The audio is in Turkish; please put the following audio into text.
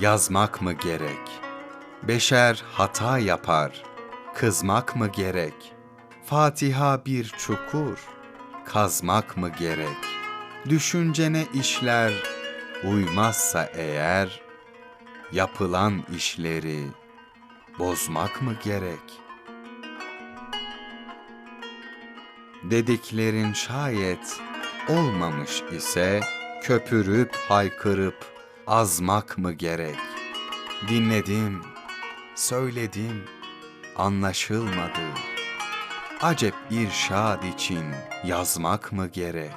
yazmak mı gerek? Beşer hata yapar, kızmak mı gerek? Fatiha bir çukur, kazmak mı gerek? Düşüncene işler uymazsa eğer, yapılan işleri bozmak mı gerek? Dediklerin şayet olmamış ise, köpürüp haykırıp azmak mı gerek? Dinledim, söyledim, anlaşılmadı. Acep irşad için yazmak mı gerek?